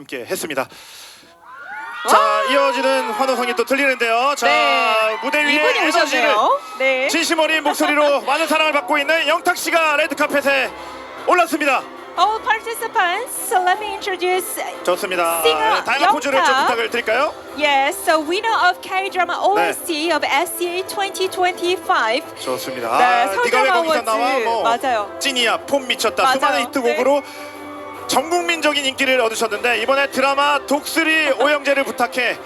함께 했습니다. 자 이어지는 환호성이 또 들리는데요. 자 네. 무대 위에 이분이 에너지를 오셨네요. 네. 진심 어린 목소리로 많은 사랑을 받고 있는 영탁 씨가 레드 카펫에 올랐습니다. All participants, let me introduce 좋습니다. 네, 다양한 포즈를 좀 영탁. 부탁을 드릴까요? yes, so winner of K-drama 네. OST of SCA 2025. 좋습니다. 네, 아, 네가 왜 거기서. 나와? 뭐 맞아요. 찐이야 폼 미쳤다 맞아요. 수많은 히트곡으로 전 국민적인 인기를 얻으셨는데 이번에 드라마 독수리 오영재를 부탁해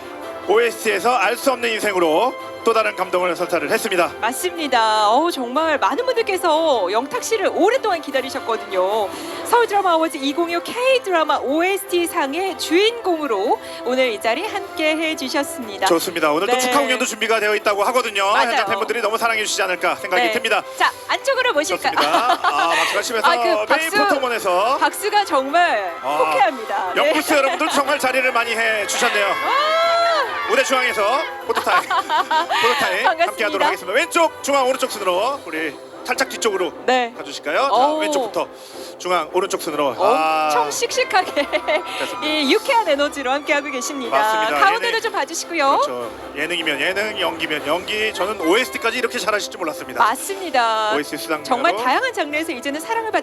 OST에서 알 수 없는 인생으로 또 다른 감동을 선사를 했습니다. 맞습니다. 어우 정말 많은 분들께서 영탁 씨를 오랫동안 기다리셨거든요. 서울 드라마 어워즈 2025 K 드라마 OST 상의 주인공으로 오늘 이 자리 함께 해 주셨습니다. 좋습니다. 오늘 또 네. 축하 공연도 준비가 되어 있다고 하거든요. 맞아요. 현장 팬분들이 너무 사랑해 주시지 않을까 생각이 네. 듭니다. 자 안쪽으로 모실까? 좋습니다. 아, 박수하시면서 아, 그 메인 박수. 포토몬에서 박수가 정말 아, 호쾌합니다. 네. 영부스 여러분들 정말 자리를 많이 해 주셨네요. 아, 무대 중앙에서 포토타임 포토타임 반갑습니다. 함께 하도록 하겠습니다. 왼쪽 중앙 오른쪽 순으로 우리 살짝 뒤쪽으로 네. 가주실까요? 자, 오. 왼쪽부터 중앙 오른쪽 순으로 엄청 아, 씩씩하게 됐습니다. 이 유쾌한 에너지로 함께하고 계십니다. 맞습니다. 가운데도 얘네- 좀 봐주시고요. 그렇죠. 예능이면 예능, 연기면 연기. 저는 OST까지 이렇게 잘하실 줄 몰랐습니다. 맞습니다. OST 수상 정말 다양한 장르에서 이제는 사랑을 받고